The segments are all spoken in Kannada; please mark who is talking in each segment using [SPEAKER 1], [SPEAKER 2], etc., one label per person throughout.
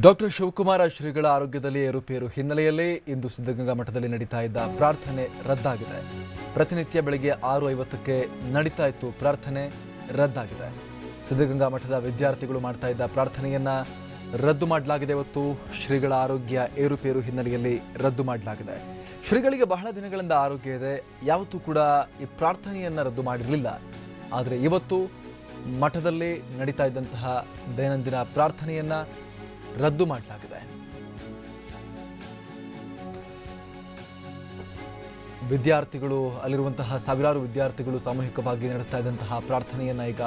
[SPEAKER 1] ಡಾಕ್ಟರ್ ಶಿವಕುಮಾರ ಶ್ರೀಗಳ ಆರೋಗ್ಯದಲ್ಲಿ ಏರುಪೇರು ಹಿನ್ನೆಲೆಯಲ್ಲಿ ಇಂದು ಸಿದ್ಧಗಂಗಾ ಮಠದಲ್ಲಿ ನಡೀತಾ ಇದ್ದ ಪ್ರಾರ್ಥನೆ ರದ್ದಾಗಿದೆ. ಪ್ರತಿನಿತ್ಯ ಬೆಳಗ್ಗೆ ಆರು ಐವತ್ತಕ್ಕೆ ನಡೀತಾ ಇತ್ತು ಪ್ರಾರ್ಥನೆ ರದ್ದಾಗಿದೆ. ಸಿದ್ಧಗಂಗಾ ಮಠದ ವಿದ್ಯಾರ್ಥಿಗಳು ಮಾಡ್ತಾ ಇದ್ದ ಪ್ರಾರ್ಥನೆಯನ್ನ ರದ್ದು ಮಾಡಲಾಗಿದೆ ಇವತ್ತು ಶ್ರೀಗಳ ಆರೋಗ್ಯ ಏರುಪೇರು ಹಿನ್ನೆಲೆಯಲ್ಲಿ ರದ್ದು ಮಾಡಲಾಗಿದೆ. ಶ್ರೀಗಳಿಗೆ ಬಹಳ ದಿನಗಳಿಂದ ಆರೋಗ್ಯ ಇದೆ. ಯಾವತ್ತೂ ಕೂಡ ಈ ಪ್ರಾರ್ಥನೆಯನ್ನ ರದ್ದು ಮಾಡಿರಲಿಲ್ಲ. ಆದರೆ ಇವತ್ತು ಮಠದಲ್ಲಿ ನಡೀತಾ ಇದ್ದಂತಹ ದೈನಂದಿನ ಪ್ರಾರ್ಥನೆಯನ್ನ ರದ್ದು ಮಾಡಲಾಗಿದೆ. ವಿದ್ಯಾರ್ಥಿಗಳು, ಅಲ್ಲಿರುವಂತಹ ಸಾವಿರಾರು ವಿದ್ಯಾರ್ಥಿಗಳು ಸಾಮೂಹಿಕವಾಗಿ ನಡೆಸ್ತಾ ಇದ್ದಂತಹ ಪ್ರಾರ್ಥನೆಯನ್ನು ಈಗ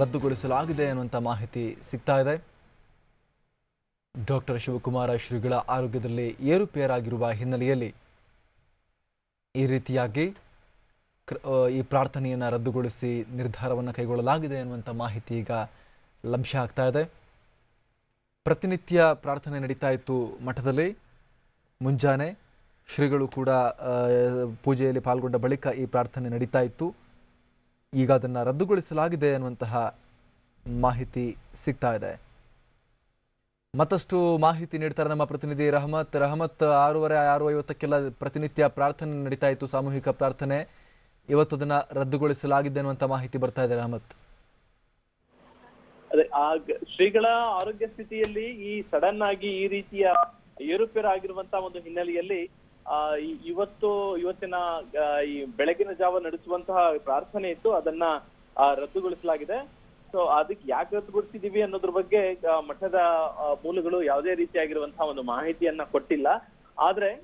[SPEAKER 1] ರದ್ದುಗೊಳಿಸಲಾಗಿದೆ ಅನ್ನುವಂಥ ಮಾಹಿತಿ ಸಿಗ್ತಾ ಇದೆ. ಡಾಕ್ಟರ್ ಶಿವಕುಮಾರ ಶ್ರೀಗಳ ಆರೋಗ್ಯದಲ್ಲಿ ಏರುಪೇರಾಗಿರುವ ಹಿನ್ನೆಲೆಯಲ್ಲಿ ಈ ರೀತಿಯಾಗಿ ಈ ಪ್ರಾರ್ಥನೆಯನ್ನು ರದ್ದುಗೊಳಿಸಿ ನಿರ್ಧಾರವನ್ನು ಕೈಗೊಳ್ಳಲಾಗಿದೆ ಅನ್ನುವಂಥ ಮಾಹಿತಿ ಈಗ ಲಭ್ಯ ಆಗ್ತಾ ಇದೆ. ಪ್ರತಿನಿತ್ಯ ಪ್ರಾರ್ಥನೆ ನಡೀತಾ ಇತ್ತು ಮಠದಲ್ಲಿ. ಮುಂಜಾನೆ ಶ್ರೀಗಳು ಕೂಡ ಪೂಜೆಯಲ್ಲಿ ಪಾಲ್ಗೊಂಡ ಬಳಿಕ ಈ ಪ್ರಾರ್ಥನೆ ನಡೀತಾ ಇತ್ತು. ಈಗ ಅದನ್ನು ರದ್ದುಗೊಳಿಸಲಾಗಿದೆ ಅನ್ನುವಂತಹ ಮಾಹಿತಿ ಸಿಗ್ತಾ ಇದೆ. ಮತ್ತಷ್ಟು ಮಾಹಿತಿ ನೀಡ್ತಾರೆ ನಮ್ಮ ಪ್ರತಿನಿಧಿ ರಹಮತ್. ರಹಮತ್, ಆರೂವರೆ ಆರು ಐವತ್ತಕ್ಕೆಲ್ಲ ಪ್ರತಿನಿತ್ಯ ಪ್ರಾರ್ಥನೆ ನಡೀತಾ ಇತ್ತು, ಸಾಮೂಹಿಕ ಪ್ರಾರ್ಥನೆ. ಇವತ್ತು ಅದನ್ನು ರದ್ದುಗೊಳಿಸಲಾಗಿದೆ ಅನ್ನುವಂಥ ಮಾಹಿತಿ ಬರ್ತಾ ಇದೆ ರಹಮತ್.
[SPEAKER 2] ಅದೇ ಆ ಶ್ರೀಗಳ ಆರೋಗ್ಯ ಸ್ಥಿತಿಯಲ್ಲಿ ಈ ಸಡನ್ ಆಗಿ ಈ ರೀತಿಯ ಏರುಪೇರು ಆಗಿರುವಂತ ಒಂದು ಹಿನ್ನೆಲೆಯಲ್ಲಿ, ಆ ಇವತ್ತು, ಇವತ್ತಿನ ಈ ಬೆಳಗಿನ ಜಾವ ನಡೆಸುವಂತಹ ಪ್ರಾರ್ಥನೆ ಇತ್ತು ಅದನ್ನ ರದ್ದುಗೊಳಿಸಲಾಗಿದೆ. ಸೊ ಅದಕ್ಕೆ ಯಾಕೆ ರದ್ದುಗೊಳಿಸಿದೀವಿ ಅನ್ನೋದ್ರ ಬಗ್ಗೆ ಮಠದ ಮೂಲಗಳು ಯಾವುದೇ ರೀತಿಯಾಗಿರುವಂತಹ ಒಂದು ಮಾಹಿತಿಯನ್ನ ಕೊಟ್ಟಿಲ್ಲ. ಆದ್ರೆ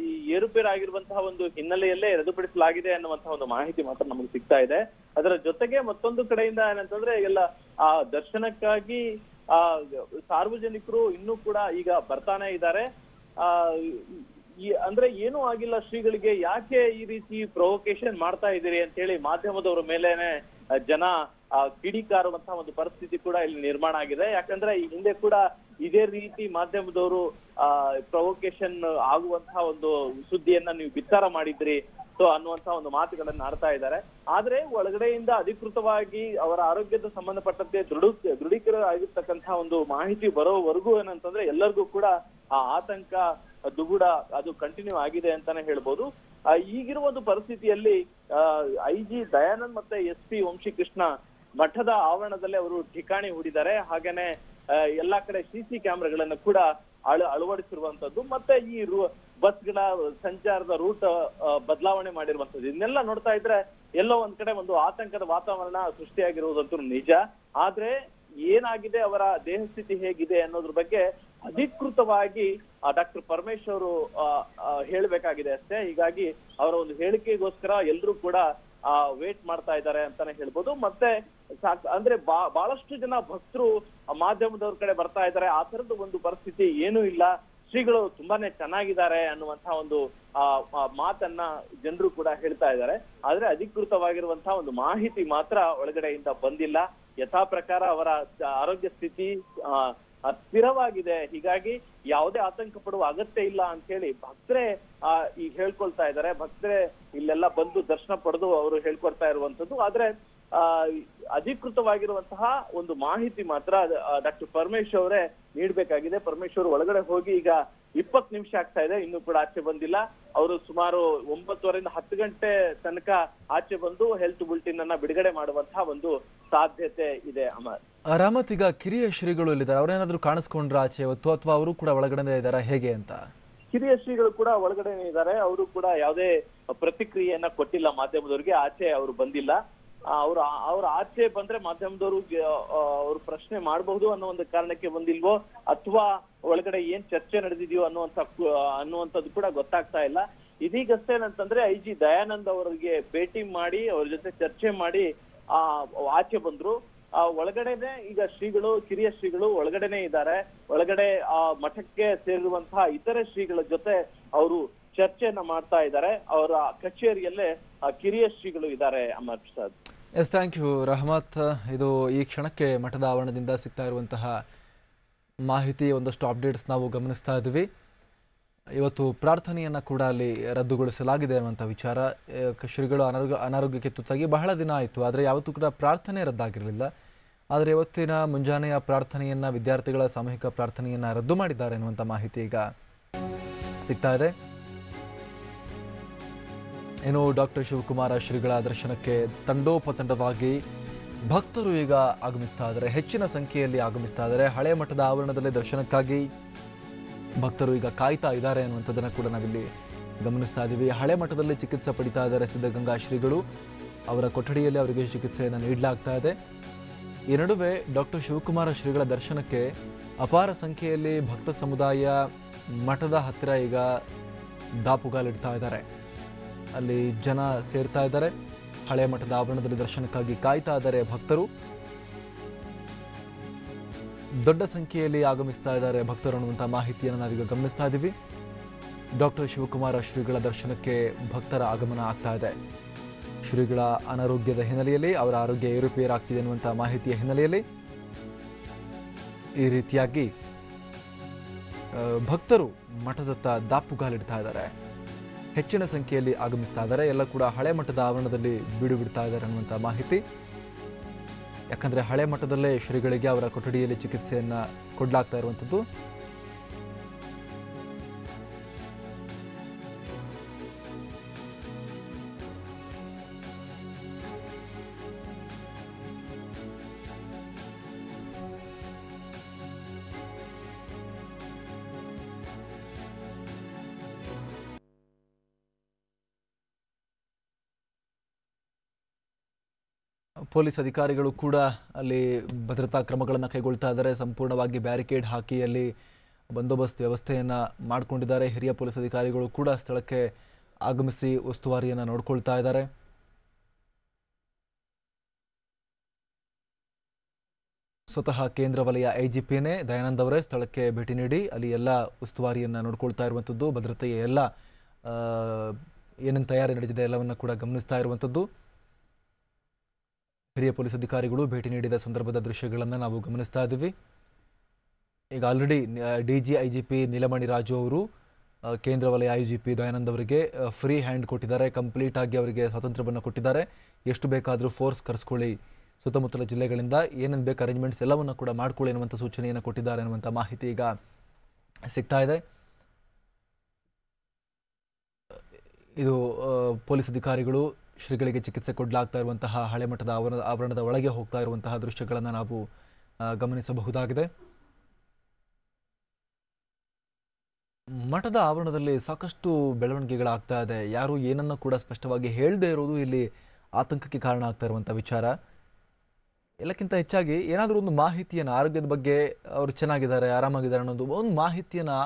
[SPEAKER 2] ಈ ಏರುಪೇರು ಆಗಿರುವಂತಹ ಒಂದು ಹಿನ್ನೆಲೆಯಲ್ಲೇ ರದ್ದುಪಡಿಸಲಾಗಿದೆ ಅನ್ನುವಂತಹ ಒಂದು ಮಾಹಿತಿ ಮಾತ್ರ ನಮಗೆ ಸಿಗ್ತಾ ಇದೆ. ಅದರ ಜೊತೆಗೆ ಮತ್ತೊಂದು ಕಡೆಯಿಂದ ಏನಂತಂದ್ರೆ, ಎಲ್ಲ, ಆ, ದರ್ಶನಕ್ಕಾಗಿ, ಆ, ಸಾರ್ವಜನಿಕರು ಇನ್ನೂ ಕೂಡ ಈಗ ಬರ್ತಾನೆ ಇದ್ದಾರೆ. ಆ ಅಂದ್ರೆ ಏನೂ ಆಗಿಲ್ಲ ಶ್ರೀಗಳಿಗೆ. ಯಾಕೆ ಈ ರೀತಿ ಪ್ರೊವೊಕೇಶನ್ ಮಾಡ್ತಾ ಇದ್ದೀರಿ ಅಂತ ಹೇಳಿ ಮಾಧ್ಯಮದವರ ಮೇಲೇನೆ ಜನ ಆ, ಕಿಡಿಕಾರುವಂತಹ ಒಂದು ಪರಿಸ್ಥಿತಿ ಕೂಡ ಇಲ್ಲಿ ನಿರ್ಮಾಣ ಆಗಿದೆ. ಯಾಕಂದ್ರೆ ಹಿಂದೆ ಕೂಡ ಇದೇ ರೀತಿ ಮಾಧ್ಯಮದವರು ಆ ಪ್ರೊವೊಕೇಶನ್ ಆಗುವಂತಹ ಒಂದು ಸುದ್ದಿಯನ್ನ ನೀವು ಬಿತ್ತಾರ ಮಾಡಿದ್ರಿ ಸೊ ಅನ್ನುವಂತಹ ಒಂದು ಮಾತುಗಳನ್ನ ಆಡ್ತಾ ಇದ್ದಾರೆ. ಆದ್ರೆ ಒಳಗಡೆಯಿಂದ ಅಧಿಕೃತವಾಗಿ ಅವರ ಆರೋಗ್ಯದ ಸಂಬಂಧಪಟ್ಟಂತೆ ದೃಢ ದೃಢೀಕರ ಆಗಿರ್ತಕ್ಕಂತಹ ಒಂದು ಮಾಹಿತಿ ಬರೋವರೆಗೂ ಏನಂತಂದ್ರೆ ಎಲ್ಲರಿಗೂ ಕೂಡ ಆ ಆತಂಕ ದುಗುಡ ಅದು ಕಂಟಿನ್ಯೂ ಆಗಿದೆ ಅಂತಾನೆ ಹೇಳ್ಬೋದು. ಈಗಿರುವ ಒಂದು ಪರಿಸ್ಥಿತಿಯಲ್ಲಿ ಐ ಜಿ ದಯಾನಂದ್ ಮತ್ತೆ ಎಸ್ ಪಿ ವಂಶಿಕೃಷ್ಣ ಮಠದ ಆವರಣದಲ್ಲಿ ಅವರು ಠಿಕಾಣಿ ಹೂಡಿದ್ದಾರೆ. ಹಾಗೇನೆ ಎಲ್ಲಾ ಕಡೆ ಸಿಸಿ ಕ್ಯಾಮೆರಾಗಳನ್ನು ಕೂಡ ಅಳ ಅಳವಡಿಸಿರುವಂತದ್ದು ಮತ್ತೆ ಈ ರೂ, ಬಸ್ಗಳ ಸಂಚಾರದ ರೂಟ್ ಬದಲಾವಣೆ ಮಾಡಿರುವಂತದ್ದು ಇದನ್ನೆಲ್ಲ ನೋಡ್ತಾ ಇದ್ರೆ ಎಲ್ಲೋ ಒಂದ್ ಕಡೆ ಒಂದು ಆತಂಕದ ವಾತಾವರಣ ಸೃಷ್ಟಿಯಾಗಿರುವುದಂತೂ ನಿಜ. ಆದ್ರೆ ಏನಾಗಿದೆ, ಅವರ ದೇಹ ಸ್ಥಿತಿ ಹೇಗಿದೆ ಅನ್ನೋದ್ರ ಬಗ್ಗೆ ಅಧಿಕೃತವಾಗಿ ಡಾಕ್ಟರ್ ಪರಮೇಶ್ವರ್ ಹೇಳ್ಬೇಕಾಗಿದೆ ಅಷ್ಟೇ. ಹೀಗಾಗಿ ಅವರ ಒಂದು ಹೇಳಿಕೆಗೋಸ್ಕರ ಎಲ್ಲರೂ ಕೂಡ ವೇಟ್ ಮಾಡ್ತಾ ಇದ್ದಾರೆ ಅಂತಾನೆ ಹೇಳ್ಬೋದು. ಮತ್ತೆ ಅಂದ್ರೆ ಬಹಳಷ್ಟು ಜನ ಭಕ್ತರು ಮಾಧ್ಯಮದವ್ರ ಕಡೆ ಬರ್ತಾ ಇದ್ದಾರೆ. ಆ ತರದ ಒಂದು ಪರಿಸ್ಥಿತಿ ಏನೂ ಇಲ್ಲ. ಶ್ರೀಗಳು ತುಂಬಾನೇ ಚೆನ್ನಾಗಿದ್ದಾರೆ ಅನ್ನುವಂತಹ ಒಂದು ಆ, ಆ, ಮಾತನ್ನ ಜನರು ಕೂಡ ಹೇಳ್ತಾ ಇದ್ದಾರೆ. ಆದ್ರೆ ಅಧಿಕೃತವಾಗಿರುವಂತಹ ಒಂದು ಮಾಹಿತಿ ಮಾತ್ರ ಒಳಗಡೆಯಿಂದ ಬಂದಿಲ್ಲ. ಯಥಾ ಪ್ರಕಾರ ಅವರ ಆರೋಗ್ಯ ಸ್ಥಿತಿ ಆ, ಆ, ಸ್ಥಿರವಾಗಿದೆ ಹೀಗಾಗಿ ಯಾವುದೇ ಆತಂಕ ಪಡುವ ಅಗತ್ಯ ಇಲ್ಲ ಅಂತ ಹೇಳಿ ಭಕ್ತರೇ ಆ, ಈಗ ಹೇಳ್ಕೊಳ್ತಾ ಇದ್ದಾರೆ. ಭಕ್ತರೇ ಇಲ್ಲೆಲ್ಲ ಬಂದು ದರ್ಶನ ಪಡೆದು ಅವರು ಹೇಳ್ಕೊಡ್ತಾ ಇರುವಂತದ್ದು ಆದ್ರೆ ಆ ಅಧಿಕೃತವಾಗಿರುವಂತಹ ಒಂದು ಮಾಹಿತಿ ಮಾತ್ರ ಡಾಕ್ಟರ್ ಪರಮೇಶ್ ಅವರೇ ನೀಡ್ಬೇಕಾಗಿದೆ. ಪರಮೇಶ್ವರ್ ಒಳಗಡೆ ಹೋಗಿ ಈಗ ಇಪ್ಪತ್ತು ನಿಮಿಷ ಆಗ್ತಾ ಇದೆ. ಇನ್ನು ಕೂಡ ಆಚೆ ಬಂದಿಲ್ಲ. ಅವರು ಸುಮಾರು ಒಂಬತ್ತುವರೆಯಿಂದ ಹತ್ತು ಗಂಟೆ ತನಕ ಆಚೆ ಬಂದು ಹೆಲ್ತ್ ಬುಲೆಟಿನ್ ಅನ್ನ ಬಿಡುಗಡೆ ಮಾಡುವಂತಹ ಒಂದು ಸಾಧ್ಯತೆ ಇದೆ ಅಮರ್.
[SPEAKER 1] ಆ, ರಹಮತ್ ಈಗ ಕಿರಿಯ ಶ್ರೀಗಳು ಇಲ್ಲಿದ್ದಾರೆ ಅವರೇನಾದ್ರೂ ಕಾಣಿಸ್ಕೊಂಡ್ರ ಆಚೆ ಇವತ್ತು ಅಥವಾ ಅವರು ಕೂಡ ಒಳಗಡೆ ಇದ್ದಾರಾ? ಹೇಗೆ ಅಂತ?
[SPEAKER 2] ಕಿರಿಯ ಶ್ರೀಗಳು ಕೂಡ ಒಳಗಡೆ ಇದ್ದಾರೆ. ಅವರು ಕೂಡ ಯಾವುದೇ ಪ್ರತಿಕ್ರಿಯೆಯನ್ನ ಕೊಟ್ಟಿಲ್ಲ ಮಾಧ್ಯಮದವರಿಗೆ. ಆಚೆ ಅವರು ಬಂದಿಲ್ಲ. ಅವ್ರು ಅವ್ರ ಆಚೆ ಬಂದ್ರೆ ಮಾಧ್ಯಮದವರು ಅವ್ರು ಪ್ರಶ್ನೆ ಮಾಡಬಹುದು ಅನ್ನೋ ಒಂದು ಕಾರಣಕ್ಕೆ ಬಂದಿಲ್ವೋ? ಅಥವಾ ಒಳಗಡೆ ಏನ್ ಚರ್ಚೆ ನಡೆದಿದೆಯೋ ಅನ್ನುವಂತ ಅನ್ನುವಂಥದ್ದು ಕೂಡ ಗೊತ್ತಾಗ್ತಾ ಇಲ್ಲ. ಇದೀಗಷ್ಟೇ ಏನಂತಂದ್ರೆ ಐ ಜಿ ದಯಾನಂದ್ ಅವರಿಗೆ ಭೇಟಿ ಮಾಡಿ ಅವ್ರ ಜೊತೆ ಚರ್ಚೆ ಮಾಡಿ ಆ ಆಚೆ ಬಂದ್ರು. ಆ, ಒಳಗಡೆನೆ ಈಗ ಶ್ರೀಗಳು, ಕಿರಿಯ ಶ್ರೀಗಳು ಒಳಗಡೆನೆ ಇದ್ದಾರೆ. ಒಳಗಡೆ ಆ ಮಠಕ್ಕೆ ಸೇರಿರುವಂತಹ ಇತರೆ ಶ್ರೀಗಳ ಜೊತೆ ಅವರು ಚರ್ಚೆಯನ್ನ ಮಾಡ್ತಾ ಇದ್ದಾರೆ. ಅವರ ಕಚೇರಿಯಲ್ಲೇ ಆ ಕಿರಿಯ ಶ್ರೀಗಳು ಇದ್ದಾರೆ, Amar Prasad.
[SPEAKER 1] Yes thank you Rahmat ಇದು ಈ ಕ್ಷಣಕ್ಕೆ ಮಠದ ಆವರಣದಿಂದ ಸಿಗ್ತಾ ಇರುವಂತಹ ಮಾಹಿತಿ, ಒಂದಷ್ಟು ಅಪ್ಡೇಟ್ಸ್ ನಾವು ಗಮನಿಸ್ತಾ ಇದ್ದೀವಿ. ಇವತ್ತು ಪ್ರಾರ್ಥನೆಯನ್ನು ಕೂಡ ಅಲ್ಲಿ ರದ್ದುಗೊಳಿಸಲಾಗಿದೆ ಅನ್ನುವಂಥ ವಿಚಾರ ಶ್ರೀಗಳು ಅನಾರೋಗ್ಯ, ಅನಾರೋಗ್ಯಕ್ಕೆ ತುತ್ತಾಗಿ ಬಹಳ ದಿನ ಆಯಿತು. ಆದರೆ ಯಾವತ್ತೂ ಕೂಡ ಪ್ರಾರ್ಥನೆ ರದ್ದಾಗಿರಲಿಲ್ಲ. ಆದರೆ ಇವತ್ತಿನ ಮುಂಜಾನೆಯ ಪ್ರಾರ್ಥನೆಯನ್ನು, ವಿದ್ಯಾರ್ಥಿಗಳ ಸಾಮೂಹಿಕ ಪ್ರಾರ್ಥನೆಯನ್ನು ರದ್ದು ಮಾಡಿದ್ದಾರೆ ಎನ್ನುವಂಥ ಮಾಹಿತಿ ಈಗ ಸಿಗ್ತಾ ಇದೆ. ಏನು ಡಾಕ್ಟರ್ ಶಿವಕುಮಾರ ಶ್ರೀಗಳ ದರ್ಶನಕ್ಕೆ ತಂಡೋಪತಂಡವಾಗಿ ಭಕ್ತರು ಈಗ ಆಗಮಿಸ್ತಾ ಇದ್ದಾರೆ. ಹೆಚ್ಚಿನ ಸಂಖ್ಯೆಯಲ್ಲಿ ಆಗಮಿಸ್ತಾ ಇದ್ದಾರೆ. ಹಳೆ ಮಠದ ಆವರಣದಲ್ಲಿ ದರ್ಶನಕ್ಕಾಗಿ ಭಕ್ತರು ಈಗ ಕಾಯ್ತಾ ಇದ್ದಾರೆ ಅನ್ನುವಂಥದ್ದನ್ನು ಕೂಡ ನಾವಿಲ್ಲಿ ಗಮನಿಸ್ತಾ ಇದ್ದೀವಿ. ಹಳೆ ಮಠದಲ್ಲಿ ಚಿಕಿತ್ಸೆ ಪಡಿತಾ ಇದ್ದಾರೆ ಸಿದ್ಧಗಂಗಾ ಶ್ರೀಗಳು ಅವರ ಕೊಠಡಿಯಲ್ಲಿ ಅವರಿಗೆ ಚಿಕಿತ್ಸೆಯನ್ನು ನೀಡಲಾಗ್ತಾ ಇದೆ. ಈ ನಡುವೆ ಡಾಕ್ಟರ್ ಶಿವಕುಮಾರ ಶ್ರೀಗಳ ದರ್ಶನಕ್ಕೆ ಅಪಾರ ಸಂಖ್ಯೆಯಲ್ಲಿ ಭಕ್ತ ಸಮುದಾಯ ಮಠದ ಹತ್ತಿರ ಈಗ ದಾಪುಗಾಲಿಡ್ತಾ ಇದ್ದಾರೆ. ಅಲ್ಲಿ ಜನ ಸೇರ್ತಾ ಇದ್ದಾರೆ. ಹಳೆ ಮಠದ ಆವರಣದಲ್ಲಿ ದರ್ಶನಕ್ಕಾಗಿ ಕಾಯ್ತಾ ಇದ್ದಾರೆ ಭಕ್ತರು. ದೊಡ್ಡ ಸಂಖ್ಯೆಯಲ್ಲಿ ಆಗಮಿಸ್ತಾ ಇದ್ದಾರೆ ಭಕ್ತರು ಅನ್ನುವಂಥ ಮಾಹಿತಿಯನ್ನು ನಾವೀಗ ಗಮನಿಸ್ತಾ ಇದ್ದೀವಿ. ಡಾಕ್ಟರ್ ಶಿವಕುಮಾರ ಶ್ರೀಗಳ ದರ್ಶನಕ್ಕೆ ಭಕ್ತರ ಆಗಮನ ಆಗ್ತಾ ಇದೆ. ಶ್ರೀಗಳ ಅನಾರೋಗ್ಯದ ಹಿನ್ನೆಲೆಯಲ್ಲಿ ಅವರ ಆರೋಗ್ಯ ಏರುಪೇರಾಗ್ತಿದೆ ಅನ್ನುವಂಥ ಮಾಹಿತಿಯ ಹಿನ್ನೆಲೆಯಲ್ಲಿ ಈ ರೀತಿಯಾಗಿ ಭಕ್ತರು ಮಠದತ್ತ ದಾಪುಗಾಲಿಡ್ತಾ ಇದ್ದಾರೆ. ಹೆಚ್ಚಿನ ಸಂಖ್ಯೆಯಲ್ಲಿ ಆಗಮಿಸ್ತಾ ಇದ್ದಾರೆ. ಎಲ್ಲ ಕೂಡ ಹಳೆ ಮಠದ ಆವರಣದಲ್ಲಿ ಬೀಡು ಬಿಡ್ತಾ ಇದ್ದಾರೆ ಅನ್ನುವಂಥ ಮಾಹಿತಿ. ಯಾಕಂದ್ರೆ ಹಳೆ ಮಟ್ಟದಲ್ಲೇ ಶ್ರೀಗಳಿಗೆ ಅವರ ಕೊಠಡಿಯಲ್ಲಿ ಚಿಕಿತ್ಸೆಯನ್ನು ಕೊಡಲಾಗ್ತಾ ಇರುವಂಥದ್ದು. ಪೊಲೀಸ್ ಅಧಿಕಾರಿಗಳು ಕೂಡ ಅಲ್ಲಿ ಭದ್ರತಾ ಕ್ರಮಗಳನ್ನು ಕೈಗೊಳ್ತಾ ಇದ್ದಾರೆ. ಸಂಪೂರ್ಣವಾಗಿ ಬ್ಯಾರಿಕೇಡ್ ಹಾಕಿ ಅಲ್ಲಿ ಬಂದೋಬಸ್ತ್ ವ್ಯವಸ್ಥೆಯನ್ನು ಮಾಡಿಕೊಂಡಿದ್ದಾರೆ. ಹಿರಿಯ ಪೊಲೀಸ್ ಅಧಿಕಾರಿಗಳು ಕೂಡ ಸ್ಥಳಕ್ಕೆ ಆಗಮಿಸಿ ಉಸ್ತುವಾರಿಯನ್ನು ನೋಡಿಕೊಳ್ತಾ ಇದ್ದಾರೆ. ಸ್ವತಃ ಕೇಂದ್ರ ವಲಯ ಐಜಿಪಿನೇ ದಯಾನಂದ್ ಅವರೇ ಸ್ಥಳಕ್ಕೆ ಭೇಟಿ ನೀಡಿ ಅಲ್ಲಿ ಎಲ್ಲ ಉಸ್ತುವಾರಿಯನ್ನು ನೋಡ್ಕೊಳ್ತಾ ಇರುವಂಥದ್ದು, ಭದ್ರತೆಯ ಎಲ್ಲ ಏನೇನು ತಯಾರಿ ನಡೆದಿದೆ ಎಲ್ಲವನ್ನು ಕೂಡ ಗಮನಿಸ್ತಾ ಇರುವಂಥದ್ದು. ಹಿರಿಯ ಪೊಲೀಸ್ ಅಧಿಕಾರಿಗಳು ಭೇಟಿ ನೀಡಿದ ಸಂದರ್ಭದ ದೃಶ್ಯಗಳನ್ನು ನಾವು ಗಮನಿಸ್ತಾ ಇದ್ದೀವಿ. ಈಗ already D G I G P Neelamani Raju ಅವರು ಕೇಂದ್ರ ವಲಯ ಐ ಜಿ ಪಿ ದಯಾನಂದ್ ಅವರಿಗೆ ಫ್ರೀ ಹ್ಯಾಂಡ್ ಕೊಟ್ಟಿದ್ದಾರೆ ಕಂಪ್ಲೀಟ್ ಆಗಿ ಅವರಿಗೆ ಸ್ವಾತಂತ್ರ್ಯವನ್ನು ಕೊಟ್ಟಿದ್ದಾರೆ. ಎಷ್ಟು ಬೇಕಾದರೂ ಫೋರ್ಸ್ ಕರೆಸ್ಕೊಳ್ಳಿ. ಸುತ್ತಮುತ್ತಲ ಜಿಲ್ಲೆಗಳಿಂದ ಏನೇನು ಬೇಕು ಅರೇಂಜ್ಮೆಂಟ್ಸ್ ಎಲ್ಲವನ್ನು ಕೂಡ ಮಾಡ್ಕೊಳ್ಳಿ ಅನ್ನುವಂಥ ಸೂಚನೆಯನ್ನು ಕೊಟ್ಟಿದ್ದಾರೆ ಅನ್ನುವಂಥ ಮಾಹಿತಿ ಈಗ ಸಿಗ್ತಾ ಇದೆ. ಇದು ಪೊಲೀಸ್ ಅಧಿಕಾರಿಗಳು ಶ್ರೀಗಳಿಗೆ ಚಿಕಿತ್ಸೆ ಕೊಡಲಾಗ್ತಾ ಇರುವಂತಹ ಹಳೆ ಮಠದ ಆವರಣ ಆವರಣದ ಒಳಗೆ ಹೋಗ್ತಾ ಇರುವಂತಹ ದೃಶ್ಯಗಳನ್ನು ನಾವು ಗಮನಿಸಬಹುದಾಗಿದೆ. ಮಠದ ಆವರಣದಲ್ಲಿ ಸಾಕಷ್ಟು ಬೆಳವಣಿಗೆಗಳಾಗ್ತಾ ಇದೆ. ಯಾರು ಏನನ್ನು ಕೂಡ ಸ್ಪಷ್ಟವಾಗಿ ಹೇಳದೇ ಇರೋದು ಇಲ್ಲಿ ಆತಂಕಕ್ಕೆ ಕಾರಣ ಆಗ್ತಾ ಇರುವಂಥ ವಿಚಾರ. ಎಲ್ಲಕ್ಕಿಂತ ಹೆಚ್ಚಾಗಿ ಏನಾದರೂ ಒಂದು ಮಾಹಿತಿಯನ್ನು, ಆರೋಗ್ಯದ ಬಗ್ಗೆ ಅವರು ಚೆನ್ನಾಗಿದ್ದಾರೆ, ಆರಾಮಾಗಿದ್ದಾರೆ ಅನ್ನೋದು ಒಂದು ಮಾಹಿತಿಯನ್ನು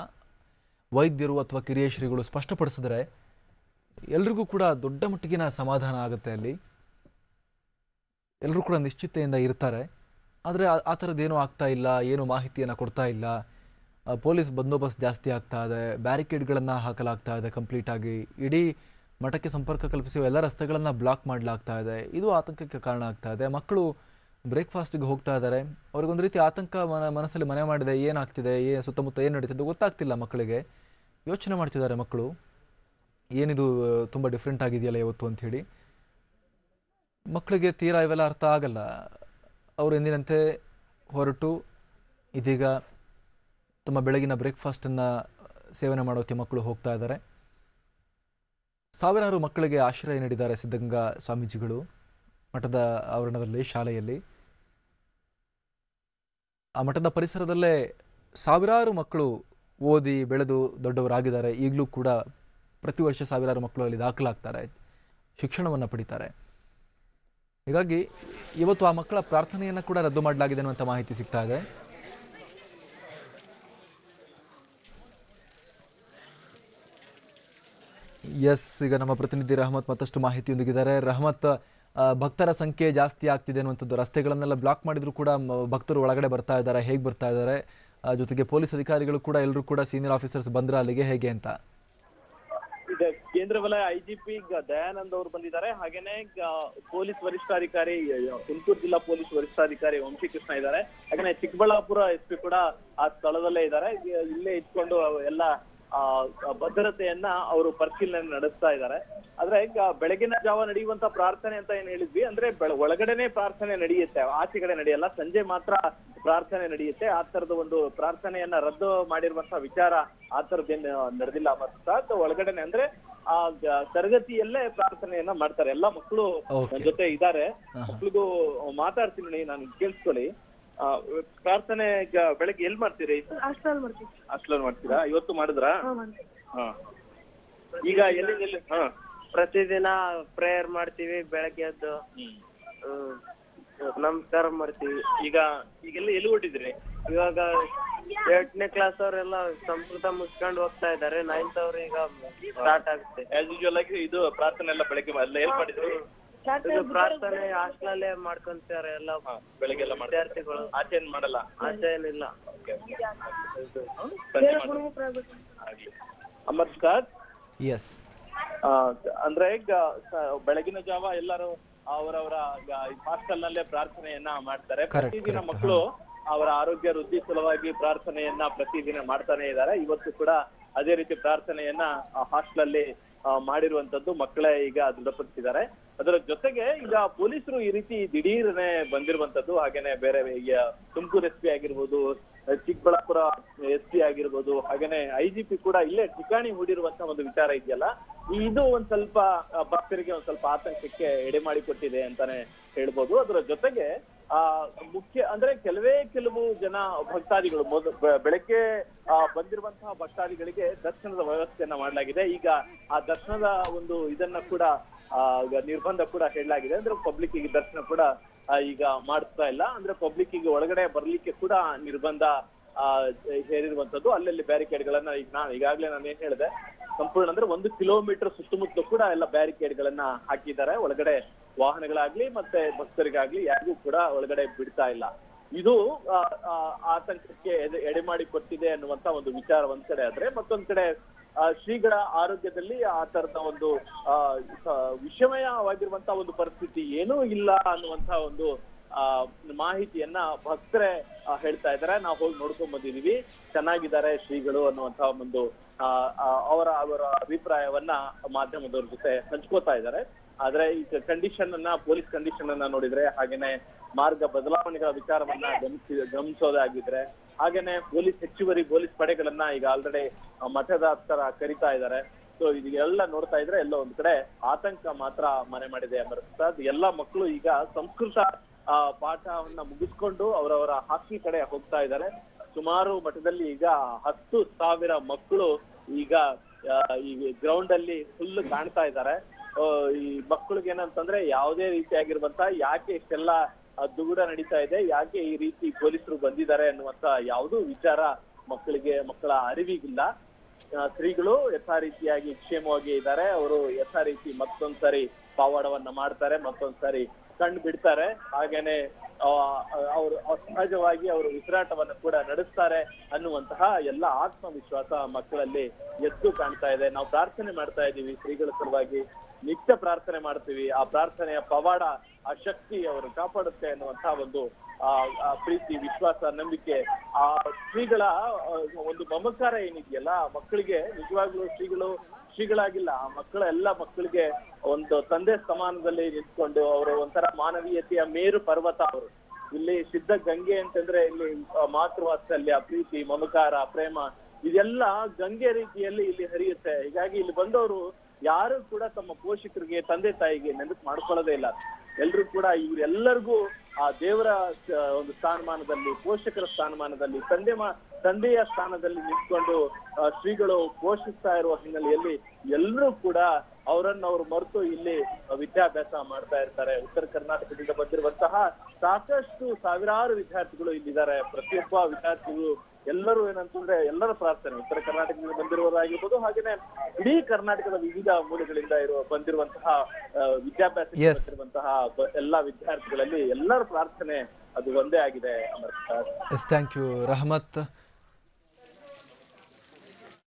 [SPEAKER 1] ವೈದ್ಯರು ಅಥವಾ ಕಿರಿಯ ಶ್ರೀಗಳು ಸ್ಪಷ್ಟಪಡಿಸಿದ್ರೆ ಎಲ್ರಿಗೂ ಕೂಡ ದೊಡ್ಡ ಮಟ್ಟಿಗಿನ ಸಮಾಧಾನ ಆಗುತ್ತೆ ಅಲ್ಲಿ. ಎಲ್ಲರೂ ಕೂಡ ನಿಶ್ಚಿತೆಯಿಂದ ಇರ್ತಾರೆ. ಆದರೆ ಆ- ಥರದ್ದೇನೂ ಆಗ್ತಾ ಇಲ್ಲ, ಏನು ಮಾಹಿತಿಯನ್ನು ಕೊಡ್ತಾ ಇಲ್ಲ. ಪೊಲೀಸ್ ಬಂದೋಬಸ್ತ್ ಜಾಸ್ತಿ ಆಗ್ತಾ ಇದೆ, ಬ್ಯಾರಿಕೇಡ್ಗಳನ್ನು ಹಾಕಲಾಗ್ತಾ ಇದೆ ಕಂಪ್ಲೀಟಾಗಿ ಇಡೀ ಮಠಕ್ಕೆ ಸಂಪರ್ಕ ಕಲ್ಪಿಸುವ ಎಲ್ಲ ರಸ್ತೆಗಳನ್ನು ಬ್ಲಾಕ್ ಮಾಡಲಾಗ್ತಾ ಇದೆ. ಇದು ಆತಂಕಕ್ಕೆ ಕಾರಣ ಆಗ್ತಾ ಇದೆ. ಮಕ್ಕಳು ಬ್ರೇಕ್ಫಾಸ್ಟಿಗೆ ಹೋಗ್ತಾ ಇದ್ದಾರೆ ಅವ್ರಿಗೊಂದು ರೀತಿ ಆತಂಕ ಮನ ಮನಸ್ಸಲ್ಲಿ ಮನೆ ಮಾಡಿದೆ, ಏನಾಗ್ತಿದೆ, ಏ ಸುತ್ತಮುತ್ತ ಏನು ನಡೀತಿದೆ ಗೊತ್ತಾಗ್ತಿಲ್ಲ ಮಕ್ಕಳಿಗೆ. ಯೋಚನೆ ಮಾಡ್ತಿದ್ದಾರೆ ಮಕ್ಕಳು. ಏನಿದು, ತುಂಬ ಡಿಫ್ರೆಂಟ್ ಆಗಿದೆಯಲ್ಲ ಇವತ್ತು ಅಂಥೇಳಿ. ಮಕ್ಕಳಿಗೆ ತೀರಾ ಇವೆಲ್ಲ ಅರ್ಥ ಆಗಲ್ಲ. ಅವರು ಎಂದಿನಂತೆ ಹೊರಟು, ಇದೀಗ ತಮ್ಮ ಬೆಳಗಿನ ಬ್ರೇಕ್ಫಾಸ್ಟನ್ನು ಸೇವನೆ ಮಾಡೋಕ್ಕೆ ಮಕ್ಕಳು ಹೋಗ್ತಾ ಇದ್ದಾರೆ. ಸಾವಿರಾರು ಮಕ್ಕಳಿಗೆ ಆಶ್ರಯ ನೀಡಿದ್ದಾರೆ ಸಿದ್ಧಗಂಗಾ ಸ್ವಾಮೀಜಿಗಳು ಮಠದ ಆವರಣದಲ್ಲಿ, ಶಾಲೆಯಲ್ಲಿ. ಆ ಮಠದ ಪರಿಸರದಲ್ಲೇ ಸಾವಿರಾರು ಮಕ್ಕಳು ಓದಿ, ಬೆಳೆದು ದೊಡ್ಡವರಾಗಿದ್ದಾರೆ. ಈಗಲೂ ಕೂಡ ಪ್ರತಿ ವರ್ಷ ಸಾವಿರಾರು ಮಕ್ಕಳು ಅಲ್ಲಿ ದಾಖಲಾಗ್ತಾರೆ. ಶಿಕ್ಷಣವನ್ನು ಪಡಿತಾರೆ. ಹೀಗಾಗಿ ಇವತ್ತು ಆ ಮಕ್ಕಳ ಪ್ರಾರ್ಥನೆಯನ್ನು ಕೂಡ ರದ್ದು ಮಾಡಲಾಗಿದೆ ಅನ್ನುವಂಥ ಮಾಹಿತಿ ಸಿಗ್ತಾ ಇದೆ. ಎಸ್, ಈಗ ನಮ್ಮ ಪ್ರತಿನಿಧಿ ರಹಮತ್ ಮತ್ತಷ್ಟು ಮಾಹಿತಿಯೊಂದಿಗಿದ್ದಾರೆ. ರಹಮತ್ ಭಕ್ತರ ಸಂಖ್ಯೆ ಜಾಸ್ತಿ ಆಗ್ತಿದೆ ಅನ್ನುವಂಥದ್ದು, ರಸ್ತೆಗಳನ್ನೆಲ್ಲ ಬ್ಲಾಕ್ ಮಾಡಿದರೂ ಕೂಡ ಭಕ್ತರು ಒಳಗಡೆ ಬರ್ತಾ ಇದ್ದಾರೆ, ಹೇಗೆ ಬರ್ತಾ ಇದ್ದಾರೆ? ಜೊತೆಗೆ ಪೊಲೀಸ್ ಅಧಿಕಾರಿಗಳು ಕೂಡ ಎಲ್ಲರೂ ಕೂಡ ಸೀನಿಯರ್ ಆಫೀಸರ್ಸ್ ಬಂದ್ರೆ ಅಲ್ಲಿಗೆ ಹೇಗೆ ಅಂತ?
[SPEAKER 2] ಕೇಂದ್ರ ವಲಯ ಐಜಿಪಿ ದಯಾನಂದ್ ಅವರು ಬಂದಿದ್ದಾರೆ. ಹಾಗೇನೆ ಪೊಲೀಸ್ ವರಿಷ್ಠಾಧಿಕಾರಿ ತುಮಕೂರು ಜಿಲ್ಲಾ ಪೊಲೀಸ್ ವರಿಷ್ಠಾಧಿಕಾರಿ ವಂಶೀಕೃಷ್ಣ ಇದ್ದಾರೆ. ಹಾಗೇನೆ ಚಿಕ್ಕಬಳ್ಳಾಪುರ ಎಸ್ ಪಿ ಕೂಡ ಆ ಸ್ಥಳದಲ್ಲೇ ಇದ್ದಾರೆ. ಇಲ್ಲೇ ಇಟ್ಕೊಂಡು ಎಲ್ಲ, ಆ ಭದ್ರತೆಯನ್ನ ಅವರು ಪರಿಶೀಲನೆ ನಡೆಸ್ತಾ ಇದ್ದಾರೆ. ಆದ್ರೆ ಬೆಳಗಿನ ಜಾವ ನಡೆಯುವಂತ ಪ್ರಾರ್ಥನೆ ಅಂತ ಏನ್ ಹೇಳಿದ್ವಿ? ಅಂದ್ರೆ ಒಳಗಡೆನೆ ಪ್ರಾರ್ಥನೆ ನಡೆಯುತ್ತೆ. ಆಚೆ ಕಡೆ ನಡೆಯಲ್ಲ. ಸಂಜೆ ಮಾತ್ರ ಪ್ರಾರ್ಥನೆ ನಡೆಯುತ್ತೆ. ಆ ತರದ ಒಂದು ಪ್ರಾರ್ಥನೆಯನ್ನ ರದ್ದು ಮಾಡಿರುವಂತ ವಿಚಾರ ಆ ತರದ್ದೇನು ನಡೆದಿಲ್ಲ. ಮತ್ತ ಒಳಗಡೆನೆ. ಅಂದ್ರೆ ಆ ತರಗತಿಯಲ್ಲೇ ಪ್ರಾರ್ಥನೆಯನ್ನ ಮಾಡ್ತಾರೆ. ಎಲ್ಲಾ ಮಕ್ಕಳು
[SPEAKER 1] Okay.
[SPEAKER 2] ನನ್ ಜೊತೆ ಇದ್ದಾರೆ. ಮಕ್ಳಿಗೂ ಮಾತಾಡ್ತೀನಿ ನಾನು ಕೇಳಿಸ್ಕೊಳ್ಳಿ. ಆ, ಪ್ರಾರ್ಥನೆ ಈಗ ಬೆಳಗ್ಗೆ ಎಲ್ ಮಾಡ್ತೀರಿ?
[SPEAKER 3] ಹಾಸ್ಟೆಲ್ ಮಾಡ್ತೀವಿ.
[SPEAKER 2] ಹಾಸ್ಟೆಲ್ ಮಾಡ್ತೀರಾ? ಇವತ್ತು ಮಾಡಿದ್ರಾ?
[SPEAKER 3] ಹಾಂ ಮಾಡ್ತೀವಿ.
[SPEAKER 2] ಹಾ. ಈಗ ಎಲ್ಲಿ ಎಲ್ಲಿ ಹಾ.
[SPEAKER 4] ಪ್ರತಿದಿನ ಪ್ರೇಯರ್ ಮಾಡ್ತೀವಿ ಬೆಳಗ್ಗೆ ಎದ್ದು.
[SPEAKER 2] ಹ್ಮ್.
[SPEAKER 4] ನಮಸ್ಕಾರ ಮಾಡ್ತೀವಿ.
[SPEAKER 2] ಈಗ ಈಗೆಲ್ಲ ಎಲ್ಲಿ ಹೊಟ್ಟಿದ್ರಿ
[SPEAKER 4] ಇವಾಗ ಎಂಟನೇ ಕ್ಲಾಸ್ ಅವರೆಲ್ಲ ಸಂಸ್ಕೃತ ಮುಗಿಸ್ಕೊಂಡು ಹೋಗ್ತಾ ಇದ್ದಾರೆ. ನೈನ್ತ್ ಅವ್ರು ಈಗ ಸ್ಟಾರ್ಟ್ ಆಗುತ್ತೆ.
[SPEAKER 2] ಆಸ್ ಯೂಶುವಲ್ ಆಗಿ ಇದು ಪ್ರಾರ್ಥನೆ ಎಲ್ಲ ಬೆಳಗ್ಗೆ ಎಲ್ಲ ಏನ್ ಮಾಡಿದ್ರಿ?
[SPEAKER 4] ಇದು ಪ್ರಾರ್ಥನೆ ಹಾಸ್ಟೆಲಲ್ಲೇ ಮಾಡ್ಕೊಂತಾರೆ ಎಲ್ಲ
[SPEAKER 2] ಬೆಳಗ್ಗೆ ಎಲ್ಲ ಮಾಡ್ತಾರೆ.
[SPEAKER 4] ವಿದ್ಯಾರ್ಥಿಗಳು.
[SPEAKER 2] ಆಚೆ ಏನ್ ಮಾಡಲ್ಲ?
[SPEAKER 4] ಆಚೆ ಏನಿಲ್ಲ.
[SPEAKER 2] ಅಮರ್ ಸ್ಕಾರ್
[SPEAKER 1] ಎಸ್
[SPEAKER 2] ಅಂದ್ರೆ ಈಗ ಬೆಳಗಿನ ಜಾವ ಎಲ್ಲರೂ ಅವರವರ ಹಾಸ್ಟೆಲ್ ನಲ್ಲೇ ಪ್ರಾರ್ಥನೆಯನ್ನ ಮಾಡ್ತಾರೆ. ಪ್ರತಿದಿನ ಮಕ್ಕಳು ಅವರ ಆರೋಗ್ಯ ವೃದ್ಧಿ ಸಲುವಾಗಿ ಪ್ರಾರ್ಥನೆಯನ್ನ ಪ್ರತಿದಿನ ಮಾಡ್ತಾನೆ ಇದ್ದಾರೆ. ಇವತ್ತು ಕೂಡ ಅದೇ ರೀತಿ ಪ್ರಾರ್ಥನೆಯನ್ನ ಹಾಸ್ಟೆಲ್ ಅಲ್ಲಿ ಮಾಡಿರುವಂತದ್ದು ಮಕ್ಕಳೇ ಈಗ ದೃಢಪಡಿಸಿದ್ದಾರೆ. ಅದರ ಜೊತೆಗೆ ಈಗ ಪೊಲೀಸರು ಈ ರೀತಿ ದಿಢೀರನೆ ಬಂದಿರುವಂತದ್ದು ಹಾಗೇನೆ ಬೇರೆ ತುಮಕೂರು ಎಸ್ ಪಿ ಆಗಿರ್ಬೋದು ಚಿಕ್ಕಬಳ್ಳಾಪುರ ಎಸ್ ಪಿ ಆಗಿರ್ಬೋದು ಹಾಗೇನೆ ಐ ಜಿ ಪಿ ಕೂಡ ಇಲ್ಲೇ ಠಿಕಾಣಿ ಹೂಡಿರುವಂತ ಒಂದು ವಿಚಾರ ಇದೆಯಲ್ಲ? ಇದು ಒಂದ್ ಸ್ವಲ್ಪ ಭಕ್ತರಿಗೆ ಒಂದ್ ಸ್ವಲ್ಪ ಆತಂಕಕ್ಕೆ ಎಡೆ ಮಾಡಿಕೊಟ್ಟಿದೆ ಅಂತಾನೆ ಹೇಳ್ಬೋದು. ಅದರ ಜೊತೆಗೆ ಆ ಮುಖ್ಯ ಅಂದ್ರೆ ಕೆಲವೇ ಕೆಲವು ಜನ ಭಕ್ತಾದಿಗಳು ಮೊದ ಬೆಳಗ್ಗೆ ಆ, ಬಂದಿರುವಂತಹ ಭಕ್ತಾದಿಗಳಿಗೆ ದರ್ಶನದ ವ್ಯವಸ್ಥೆಯನ್ನ ಮಾಡಲಾಗಿದೆ. ಈಗ ಆ ದರ್ಶನದ ಒಂದು ಇದನ್ನ ಕೂಡ ಆ, ನಿರ್ಬಂಧ ಕೂಡ ಹೇಳಲಾಗಿದೆ. ಅಂದ್ರೆ ಪಬ್ಲಿಕ್ ದರ್ಶನ ಕೂಡ ಈಗ ಮಾಡ್ತಾ ಇಲ್ಲ. ಅಂದ್ರೆ ಪಬ್ಲಿಕ್ ಈಗ ಒಳಗಡೆ ಬರ್ಲಿಕ್ಕೆ ಕೂಡ ನಿರ್ಬಂಧ ಹೇರಿರುವಂತದ್ದು ಅಲ್ಲಲ್ಲಿ ಬ್ಯಾರಿಕೇಡ್ ಗಳನ್ನ ಈಗ ನಾನು ಈಗಾಗ್ಲೇ ನಾನು ಏನ್ ಹೇಳಿದೆ, ಸಂಪೂರ್ಣ ಅಂದ್ರೆ ಒಂದು ಕಿಲೋಮೀಟರ್ ಸುತ್ತಮುತ್ತಲು ಕೂಡ ಎಲ್ಲ ಬ್ಯಾರಿಕೇಡ್ ಗಳನ್ನ ಹಾಕಿದ್ದಾರೆ. ಒಳಗಡೆ ವಾಹನಗಳಾಗ್ಲಿ ಮತ್ತೆ ಭಕ್ತರಿಗಾಗ್ಲಿ ಯಾರಿಗೂ ಕೂಡ ಒಳಗಡೆ ಬಿಡ್ತಾ ಇಲ್ಲ. ಇದು ಆತಂಕಕ್ಕೆ ಎಡೆ- ಮಾಡಿ ಕೊಟ್ಟಿದೆ ಅನ್ನುವಂತ ಒಂದು ವಿಚಾರ ಒಂದ್ ಕಡೆ ಆದ್ರೆ ಮತ್ತೊಂದ್ ಕಡೆ ಶ್ರೀಗಳ ಆರೋಗ್ಯದಲ್ಲಿ ಆ ತರದ ಒಂದು ವಿಷಮಯವಾಗಿರುವಂತಹ ವಿಷಮಯವಾಗಿರುವಂತ ಒಂದು ಪರಿಸ್ಥಿತಿ ಏನೂ ಇಲ್ಲ ಅನ್ನುವಂತ ಒಂದು, ಆ, ಮಾಹಿತಿಯನ್ನ ಭಕ್ತರೇ ಹೇಳ್ತಾ ಇದ್ದಾರೆ. ನಾವು ಹೋಗಿ ನೋಡ್ಕೊಂಡ್ ಬಂದಿದೀವಿ. ಚೆನ್ನಾಗಿದ್ದಾರೆ ಶ್ರೀಗಳು ಅನ್ನುವಂತ ಒಂದು ಅವರ ಅವರ ಅಭಿಪ್ರಾಯವನ್ನ ಮಾಧ್ಯಮದವ್ರ ಜೊತೆ ಹಂಚ್ಕೋತಾ ಇದ್ದಾರೆ. ಆದ್ರೆ ಈ ಕಂಡೀಷನ್ ಅನ್ನ ಪೊಲೀಸ್ ಕಂಡೀಷನ್ ಅನ್ನ ನೋಡಿದ್ರೆ ಹಾಗೇನೆ ಮಾರ್ಗ ಬದಲಾವಣೆಗಳ ವಿಚಾರವನ್ನ ಗಮನಿಸಿ ಗಮನಿಸೋದಾಗಿದ್ರೆ ಹಾಗೇನೆ ಪೊಲೀಸ್ ಹೆಚ್ಚುವರಿ ಪೊಲೀಸ್ ಪಡೆಗಳನ್ನ ಈಗ ಆಲ್ರೆಡಿ ಮಠದ ಹತ್ತರ ಕರಿತಾ ಇದ್ದಾರೆ ಸೊ ಇದೆಲ್ಲ ನೋಡ್ತಾ ಇದ್ರೆ ಎಲ್ಲ ಒಂದ್ ಕಡೆ ಆತಂಕ ಮಾತ್ರ ಮನೆ ಮಾಡಿದೆ ಅಮರಪ್ರಸಾದ್ ಎಲ್ಲಾ ಮಕ್ಕಳು ಈಗ ಸಂಸ್ಕೃತ ಆ, ಪಾಠವನ್ನ ಮುಗಿಸ್ಕೊಂಡು ಅವರವರ ಹಾಕಿ ಕಡೆ ಹೋಗ್ತಾ ಇದ್ದಾರೆ ಸುಮಾರು ಮಠದಲ್ಲಿ ಈಗ ಹತ್ತು ಸಾವಿರ ಮಕ್ಕಳು ಈಗ ಈ ಗ್ರೌಂಡ್ ಅಲ್ಲಿ ಫುಲ್ ಕಾಣ್ತಾ ಇದ್ದಾರೆ ಈ ಮಕ್ಕಳಿಗೆ ಏನಂತಂದ್ರೆ ಯಾವುದೇ ರೀತಿಯಾಗಿರುವಂತ ಯಾಕೆ ಇಷ್ಟೆಲ್ಲ ದುಗುಡ ನಡೀತಾ ಇದೆ. ಯಾಕೆ ಈ ರೀತಿ ಪೊಲೀಸರು ಬಂದಿದ್ದಾರೆ ಅನ್ನುವಂತ ಯಾವುದೂ ವಿಚಾರ ಮಕ್ಕಳಿಗೆ, ಮಕ್ಕಳ ಅರಿವಿಗಿಲ್ಲ. ಸ್ತ್ರೀಗಳು ಯಥಾ ರೀತಿಯಾಗಿ ಕ್ಷೇಮವಾಗಿ ಇದ್ದಾರೆ. ಅವರು ಯಥಾ ರೀತಿ ಮತ್ತೊಂದ್ಸರಿ ಪಾವಾಡವನ್ನ ಮಾಡ್ತಾರೆ, ಮತ್ತೊಂದ್ಸರಿ ಕಣ್ಣು ಬಿಡ್ತಾರೆ. ಹಾಗೇನೆ ಅವರು ಸಹಜವಾಗಿ ಅವರು ಉಸಿರಾಟವನ್ನು ಕೂಡ ನಡೆಸ್ತಾರೆ ಅನ್ನುವಂತಹ ಎಲ್ಲ ಆತ್ಮವಿಶ್ವಾಸ ಮಕ್ಕಳಲ್ಲಿ ಎದ್ದು ಕಾಣ್ತಾ ಇದೆ. ನಾವು ಪ್ರಾರ್ಥನೆ ಮಾಡ್ತಾ ಇದ್ದೀವಿ. ಶ್ರೀಗಳ ಸಲುವಾಗಿ ನಿತ್ಯ ಪ್ರಾರ್ಥನೆ ಮಾಡ್ತೀವಿ. ಆ ಪ್ರಾರ್ಥನೆಯ ಪವಾಡ ಆ ಶಕ್ತಿ ಅವರು ಕಾಪಾಡುತ್ತೆ ಅನ್ನುವಂತಹ ಒಂದು, ಆ ಪ್ರೀತಿ, ವಿಶ್ವಾಸ, ನಂಬಿಕೆ, ಆ ಶ್ರೀಗಳ ಒಂದು ಮಮಕಾರ ಏನಿದೆಯಲ್ಲ, ಆ ಮಕ್ಕಳಿಗೆ ನಿಜವಾಗ್ಲೂ ಶ್ರೀಗಳು, ಶ್ರೀಗಳಾಗಿಲ್ಲ, ಆ ಮಕ್ಕಳ ಎಲ್ಲ ಮಕ್ಕಳಿಗೆ ಒಂದು ತಂದೆ ಸಮಾನದಲ್ಲಿ ನಿಂತ್ಕೊಂಡು ಅವರು ಒಂಥರ ಮಾನವೀಯತೆಯ ಮೇರು ಪರ್ವತ ಅವರು. ಇಲ್ಲಿ ಸಿದ್ಧ ಗಂಗೆ ಅಂತಂದ್ರೆ ಇಲ್ಲಿ ಮಾತೃವಾತ್ಸಲ್ಯ, ಪ್ರೀತಿ, ಮಮಕಾರ, ಪ್ರೇಮ, ಇದೆಲ್ಲ ಗಂಗೆ ರೀತಿಯಲ್ಲಿ ಇಲ್ಲಿ ಹರಿಯುತ್ತೆ. ಹೀಗಾಗಿ ಇಲ್ಲಿ ಬಂದವರು ಯಾರು ಕೂಡ ತಮ್ಮ ಪೋಷಕರಿಗೆ, ತಂದೆ ತಾಯಿಗೆ ನೆನಪು ಮಾಡ್ಕೊಳ್ಳೋದೇ ಇಲ್ಲ. ಎಲ್ರು ಕೂಡ ಇವರೆಲ್ಲರಿಗೂ ಆ ದೇವರ ಒಂದು ಸ್ಥಾನಮಾನದಲ್ಲಿ, ಪೋಷಕರ ಸ್ಥಾನಮಾನದಲ್ಲಿ, ತಂದೆ ಮಾ, ತಂದೆಯ ಸ್ಥಾನದಲ್ಲಿ ನಿಂತ್ಕೊಂಡು ಶ್ರೀಗಳು ಪೋಷಿಸ್ತಾ ಇರುವ ಹಿನ್ನೆಲೆಯಲ್ಲಿ ಎಲ್ಲರೂ ಕೂಡ ಅವರನ್ನ ಅವ್ರು ಮರೆತು ಇಲ್ಲಿ ವಿದ್ಯಾಭ್ಯಾಸ ಮಾಡ್ತಾ ಇರ್ತಾರೆ. ಉತ್ತರ ಕರ್ನಾಟಕದಿಂದ ಬಂದಿರುವಂತಹ ಸಾಕಷ್ಟು ಸಾವಿರಾರು ವಿದ್ಯಾರ್ಥಿಗಳು ಇಲ್ಲಿದ್ದಾರೆ. ಪ್ರತಿಯೊಬ್ಬ ವಿದ್ಯಾರ್ಥಿಗಳು ಎಲ್ಲರೂ ಏನಂತಂದ್ರೆ ಎಲ್ಲರ ಪ್ರಾರ್ಥನೆ ಉತ್ತರ ಕರ್ನಾಟಕದಿಂದ ಬಂದಿರುವುದಾಗಿರ್ಬೋದು ಹಾಗೇನೆ ಇಡೀ ಕರ್ನಾಟಕದ ವಿವಿಧ ಮೂಲಗಳಿಂದ ಇರುವ ಬಂದಿರುವಂತಹ ವಿದ್ಯಾಭ್ಯಾಸ. ಎಲ್ಲಾ ವಿದ್ಯಾರ್ಥಿಗಳಲ್ಲಿ ಎಲ್ಲರ ಪ್ರಾರ್ಥನೆ ಅದು ಒಂದೇ ಆಗಿದೆ ಅಮರ್
[SPEAKER 1] ಥ್ಯಾಂಕ್ ಯು ರಹಮತ್